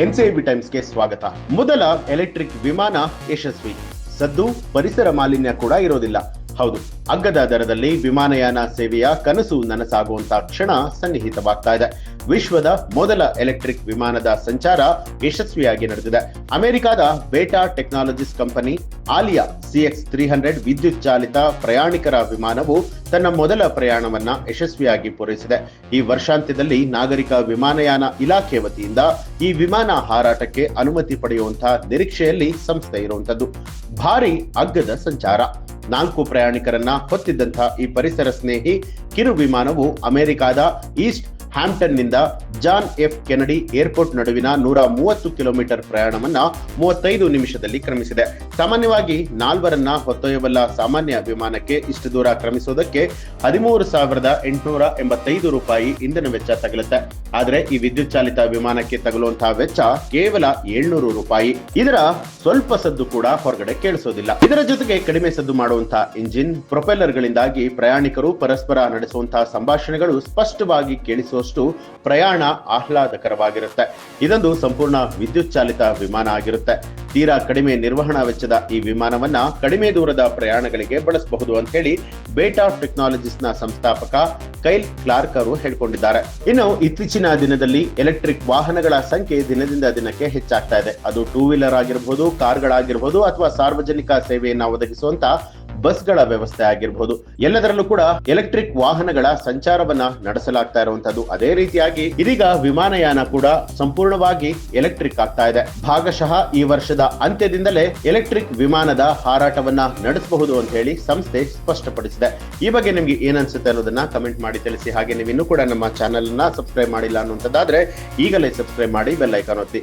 ಸಿಸಿಐಬಿ ಟೈಮ್ಸ್ಗೆ ಸ್ವಾಗತ. ಮೊದಲ ಎಲೆಕ್ಟ್ರಿಕ್ ವಿಮಾನ ಯಶಸ್ವಿ. ಸದ್ದು ಪರಿಸರ ಮಾಲಿನ್ಯ ಕೂಡ ಇರೋದಿಲ್ಲ. ಹೌದು, ಅಗ್ಗದ ದರದಲ್ಲಿ ವಿಮಾನಯಾನ ಸೇವೆಯ ಕನಸು ನನಸಾಗುವಂತ ಕ್ಷಣ ಸನ್ನಿಹಿತವಾಗ್ತಾ ಇದೆ. ವಿಶ್ವದ ಮೊದಲ ಎಲೆಕ್ಟ್ರಿಕ್ ವಿಮಾನದ ಸಂಚಾರ ಯಶಸ್ವಿಯಾಗಿ ನಡೆದಿದೆ. ಅಮೆರಿಕದ Beta Technologies company Alia CX three hundred ವಿದ್ಯುತ್ ಚಾಲಿತ ಪ್ರಯಾಣಿಕರ ವಿಮಾನವು ತನ್ನ ಮೊದಲ ಪ್ರಯಾಣವನ್ನ ಯಶಸ್ವಿಯಾಗಿ ಪೂರೈಸಿದೆ. ಈ ವರ್ಷಾಂತ್ಯದಲ್ಲಿ ನಾಗರಿಕ ವಿಮಾನಯಾನ ಇಲಾಖೆ ವತಿಯಿಂದ ಈ ವಿಮಾನ ಹಾರಾಟಕ್ಕೆ ಅನುಮತಿ ಪಡೆಯುವಂತಹ ನಿರೀಕ್ಷೆಯಲ್ಲಿ ಸಂಸ್ಥೆ ಇರುವಂತದ್ದು ಭಾರಿ ಅಗ್ಗದ ಸಂಚಾರ. ನಾಲ್ಕು ಪ್ರಯಾಣಿಕರನ್ನ ಹೊತ್ತಿದ್ದಂತಹ ಈ ಪರಿಸರ ಸ್ನೇಹಿ ಕಿರು ವಿಮಾನವು ಅಮೆರಿಕಾದ ಈಸ್ಟ್ ಹ್ಯಾಂಪ್ಟನ್ನಿಂದ ಜಾನ್ ಎಫ್ ಕೆನಡಿ ಏರ್ಪೋರ್ಟ್ ನಡುವಿನ ನೂರ ಮೂವತ್ತು ಕಿಲೋಮೀಟರ್ ಪ್ರಯಾಣವನ್ನ ಮೂವತ್ತೈದು ನಿಮಿಷದಲ್ಲಿ ಕ್ರಮಿಸಿದೆ. ಸಾಮಾನ್ಯವಾಗಿ ನಾಲ್ವರನ್ನ ಹೊತ್ತೊಯ್ಯಬಲ್ಲ ಸಾಮಾನ್ಯ ವಿಮಾನಕ್ಕೆ ಇಷ್ಟು ದೂರ ಕ್ರಮಿಸುವುದಕ್ಕೆ ಹದಿಮೂರು ಸಾವಿರದ ಎಂಟುನೂರ ಎಂಬತ್ತೈದು ರೂಪಾಯಿ ಇಂಧನ ವೆಚ್ಚ ತಗಲುತ್ತೆ. ಆದರೆ ಈ ವಿದ್ಯುತ್ ಚಾಲಿತ ವಿಮಾನಕ್ಕೆ ತಗಲುವಂತಹ ವೆಚ್ಚ ಕೇವಲ ಏಳ್ನೂರು ರೂಪಾಯಿ. ಇದರ ಸ್ವಲ್ಪ ಸದ್ದು ಕೂಡ ಹೊರಗಡೆ ಕೇಳಿಸೋದಿಲ್ಲ. ಇದರ ಜೊತೆಗೆ ಕಡಿಮೆ ಸದ್ದು ಮಾಡುವಂತಹ ಇಂಜಿನ್, ಪ್ರೊಪೆಲ್ಲರ್ಗಳಿಂದಾಗಿ ಪ್ರಯಾಣಿಕರು ಪರಸ್ಪರ ನಡೆಸುವಂತಹ ಸಂಭಾಷಣೆಗಳು ಸ್ಪಷ್ಟವಾಗಿ ಕೇಳಿಸುವಷ್ಟು ಪ್ರಯಾಣ ಆಹ್ಲಾದಕರವಾಗಿರುತ್ತೆ. ಇದೊಂದು ಸಂಪೂರ್ಣ ವಿದ್ಯುತ್ ಚಾಲಿತ ವಿಮಾನ ಆಗಿರುತ್ತೆ. ತೀರಾ ಕಡಿಮೆ ನಿರ್ವಹಣಾ ವೆಚ್ಚದ ಈ ವಿಮಾನವನ್ನ ಕಡಿಮೆ ದೂರದ ಪ್ರಯಾಣಗಳಿಗೆ ಬಳಸಬಹುದು ಅಂತ ಹೇಳಿ ಬೇಟಾ ಟೆಕ್ನಾಲಜೀಸ್ನ ಸಂಸ್ಥಾಪಕ ಕೈಲ್ ಕ್ಲಾರ್ಕ್ ಅವರು ಹೇಳ್ಕೊಂಡಿದ್ದಾರೆ. ಇನ್ನು ಇತ್ತೀಚಿನ ದಿನದಲ್ಲಿ ಎಲೆಕ್ಟ್ರಿಕ್ ವಾಹನಗಳ ಸಂಖ್ಯೆ ದಿನದಿಂದ ದಿನಕ್ಕೆ ಹೆಚ್ಚಾಗ್ತಾ ಇದೆ. ಅದು ಟೂ ವೀಲರ್ ಆಗಿರಬಹುದು ಕಾರ್ಗಳಾಗಿರಬಹುದು ಅಥವಾ ಸಾರ್ವಜನಿಕ ಸೇವೆಯನ್ನ ಒದಗಿಸುವಂತ ಬಸ್ಗಳ ವ್ಯವಸ್ಥೆ ಆಗಿರಬಹುದು ಎಲ್ಲದರಲ್ಲೂ ಕೂಡ ಎಲೆಕ್ಟ್ರಿಕ್ ವಾಹನಗಳ ಸಂಚಾರವನ್ನ ನಡೆಸಲಾಗ್ತಾ ಇರುವಂತದ್ದು ಅದೇ ರೀತಿಯಾಗಿ ಇದೀಗ ವಿಮಾನಯಾನ ಕೂಡ ಸಂಪೂರ್ಣವಾಗಿ ಎಲೆಕ್ಟ್ರಿಕ್ ಆಗ್ತಾ ಇದೆ. ಭಾಗಶಃ ಈ ವರ್ಷದ ಅಂತ್ಯದಿಂದಲೇ ಎಲೆಕ್ಟ್ರಿಕ್ ವಿಮಾನದ ಹಾರಾಟವನ್ನ ನಡೆಸಬಹುದು ಅಂತ ಹೇಳಿ ಸಂಸ್ಥೆ ಸ್ಪಷ್ಟಪಡಿಸಿದೆ. ಈ ಬಗ್ಗೆ ನಿಮ್ಗೆ ಏನನ್ಸುತ್ತೆ ಅನ್ನೋದನ್ನ ಕಮೆಂಟ್ ಮಾಡಿ ತಿಳಿಸಿ. ಹಾಗೆ ನೀವು ಇನ್ನೂ ಕೂಡ ನಮ್ಮ ಚಾನೆಲ್ ಸಬ್ಸ್ಕ್ರೈಬ್ ಮಾಡಿಲ್ಲ ಅನ್ನುವಂಥದ್ದಾದ್ರೆ ಈಗಲೇ ಸಬ್ಸ್ಕ್ರೈಬ್ ಮಾಡಿ ಬೆಲ್ ಐಕಾನ್ ಒತ್ತಿ.